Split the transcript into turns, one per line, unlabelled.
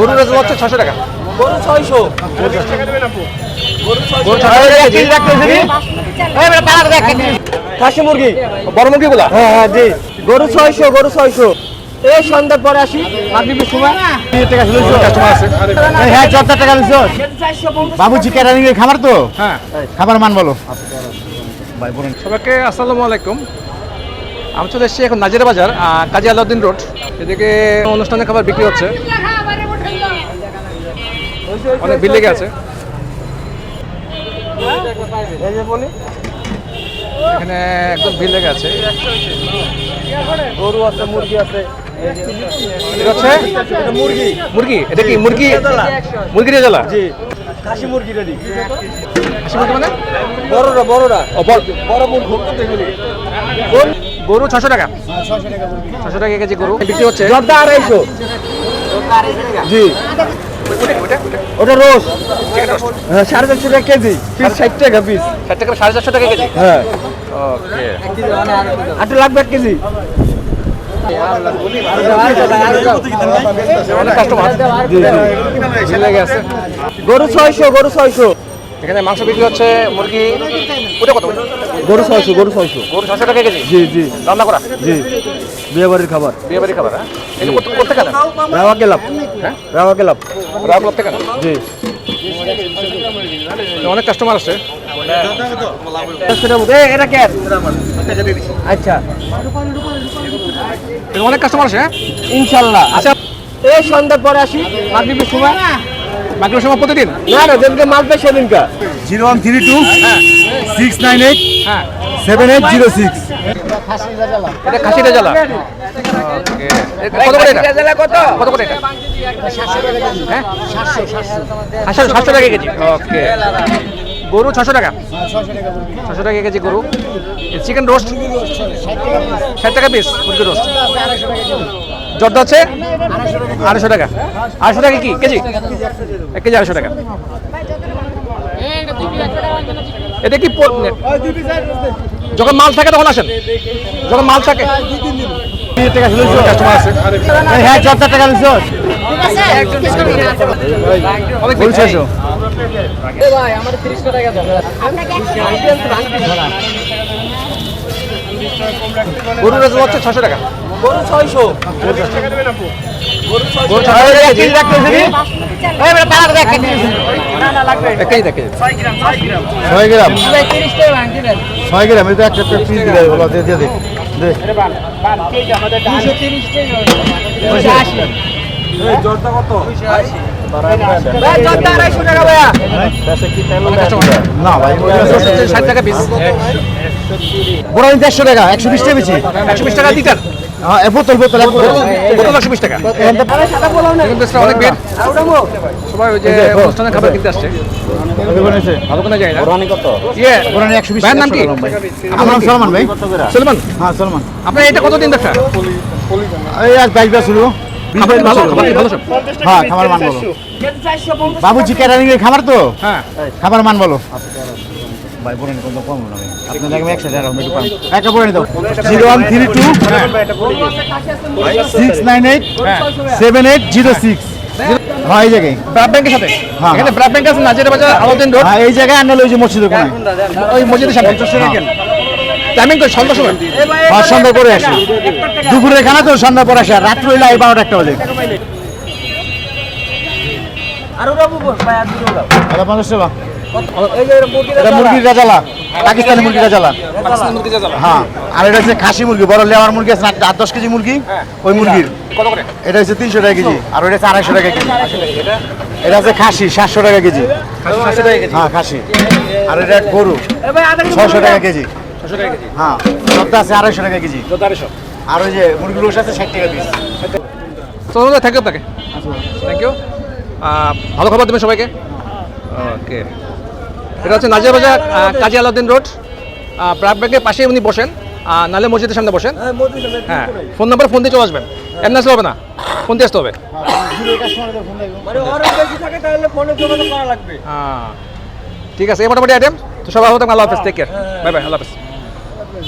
গরুর ওজন হচ্ছে ছশো টাকা।
গরু ছয়শো। খাসি মুরগি।
বড়
হ্যাঁ হ্যাঁ জি। গরু ছয়শো গরু ছয়শো। এই সন্ধ্যার পরে আসি। মাগরিবের সময়?
কাস্টমার আছে।
হ্যাঁ চর্চার টাকা নিছ বাবুজি ক্যাটারিং এর খাবার তো?
হ্যাঁ।
খাবার মান বলো।
সবাইকে আসসালামু আলাইকুম। আমি চলে এসেছি এখন নাজিরা বাজার কাজী আলাউদ্দিন রোড। এদিকে অনুষ্ঠানে খাবার বিক্রি হচ্ছে। অনেক বিল লেগে আছে। এখানে একদম বিল লেগে আছে।
গরু আছে মুরগি আছে।
এটা
মুরগি।
মুরগি? এটা কি মুরগি? মুরগি রেজালা
জি। খাসি মুরগি রেডি।
হাসি মুরগি মানে?
বড়রা বড়রা।
বড়।
মুরগি।
গরু- ছশো টাকা। ছশো টাকা কেজি গরু। বিক্রি হচ্ছে?
জর্দা আড়াইশো। জি। ওটা রোজ। হ্যাঁ সাড়ে চারশো টাকা কেজি। পিস ষাট টাকা পিস।
ষাট টাকা সাড়ে চারশো টাকা কেজি?
হ্যাঁ।
ওকে।
এক কেজি। গরু ছয়শো গরু ছয়শো।
এখানে মাংস বিক্রি হচ্ছে মুরগি ওটা কত?
গরু ছয়শো গরু ছয়শো।
গরু ছশো টাকা কেজি?
জি জি।
রান্না করা?
জি বিয়ে বাড়ির খাবার
বিয়ে বাড়ি খাবার হ্যাঁ করতে কেন
রাওয়া গেলাম
হ্যাঁ?
রাওয়া গেলাম
রাগ করতে কেন
জি।
অনেক কাস্টমার আছে।
এটা কেন আচ্ছা।
অনেক কাস্টমার আছে হ্যাঁ?
ইনশাল্লাহ।
আচ্ছা।
এই সন্ধ্যার পরে আসি। মাগরিবের সময়।
বাকির সময় প্রতিদিন?
না না যেদিনকে মাল পাই সেদিনকা।
Zero one three two six nine eight
হ্যাঁ।
Seven eight zero six.
এটা খাসিটা জ্বালা। কত করে এটা?
কত?
কত করে এটা? হ্যাঁ? সাতশো সাতশো টাকা কেজি। ওকে। গরু ছশো টাকা? ছশো টাকা কেজি গরু। Chicken roast? ষাট টাকা পিস মুরগি রোস্ট। জর্দা হচ্ছে আড়াইশো টাকা। আড়াইশো টাকা কি? কেজি? এক কেজি আড়াইশো টাকা। এটা কি যখন মাল থাকে তখন আসেন? যখন মাল থাকে।
হ্যাঁ চর্চার টাকা ছয়শো
গরুর ওজন হচ্ছে ছশো টাকা।
গরু ছয়শো।
ছয় গ্রাম ছয় গ্রাম। এটা একটা একটা পিস দিলে বলো দিয়ে দিয়ে দে দে।
আড়াইশো টাকা
না ভাই
ষাট টাকা পিস
বড় দেড়শো টাকা একশো বিশ টাকা বেশি।
একশো বিশ টাকা লিটার
হ্যাঁ বোতল বোতল বোতল।
বোতল একশো বিশ টাকা। অনেক বেড সবাই ওই যে অনুষ্ঠানের খাবার কিনতে আসছে। ভালো কোনো যায় না। ইয়ে
ভাই।
সলমান?
হ্যাঁ সলমান।
আপনার এটা কতদিন দেখা?
এই বার হ্যাঁ খাবার মান বলো। বাবুজি ক্যাটারিং এর খাবার তো?
হ্যাঁ।
খাবার মান বলো। ভাই বলেন কত কম না টাকা। দাও সিক্স হ্যাঁ। এই জায়গায়।
ব্রাড ব্যাংকের সাথে?
হ্যাঁ।
এখানে ব্রাড ব্যাংক আছে নাজিরা বাজার আলাউদ্দিন রোড?
হ্যাঁ এই জায়গায় আনলে ওই যে মসজিদের কোনায়।
ওই মসজিদের সামনে। টাইমিং করে সন্ধ্যার সময়?
আর সন্ধ্যা করে আসে। দুপুরে খানা তো সন্ধ্যা পরে আসে আর রাত্র হইলে এই বারোটা একটা বাজে।
মুরগি
রাজালা হ্যাঁ আর এটা হচ্ছে খাসি মুরগি বড় লেওয়ার মুরগি আছে না আট দশ কেজি মুরগি ওই মুরগির। এটা হচ্ছে তিনশো টাকা কেজি আর ওইটা হচ্ছে আড়াইশো টাকা কেজি। এটা? হচ্ছে খাসি সাতশো টাকা কেজি।
সাতশো টাকা কেজি।
হ্যাঁ খাসি। আর এটা গরু ছশো টাকা কেজি। হ্যাঁ সবটা আছে আড়াইশো টাকা কেজি।
যত আড়াইশো?
আর ওই যে মুরগির রোস আছে ষাট টাকা পিস
তো থ্যাংক ইউ আপনাকে। থ্যাংক ইউ ভালো খবর দেবেন সবাইকে। ওকে এটা হচ্ছে নাজিয়া বাজার কাজী আলাউদ্দিন রোড। ব্রাড ব্যাংকের পাশে উনি বসেন। নালে মসজিদের সামনে বসেন।
হ্যাঁ
হ্যাঁ ফোন নাম্বার ফোন দিয়ে চলে আসবেন। এমনি আসলে হবে না। ফোন দিয়ে আসতে হবে।
মানে অনেক বেশি থাকে তাহলে ফোনে যোগাযোগ করা লাগবে।
হ্যাঁ ঠিক আছে এই মোটামুটি আইটেম তো সবাই ভালো থাকবেন আল্লাহ হাফেজ টেক কেয়ার বাই বাই আল্লাহ হাফেজ।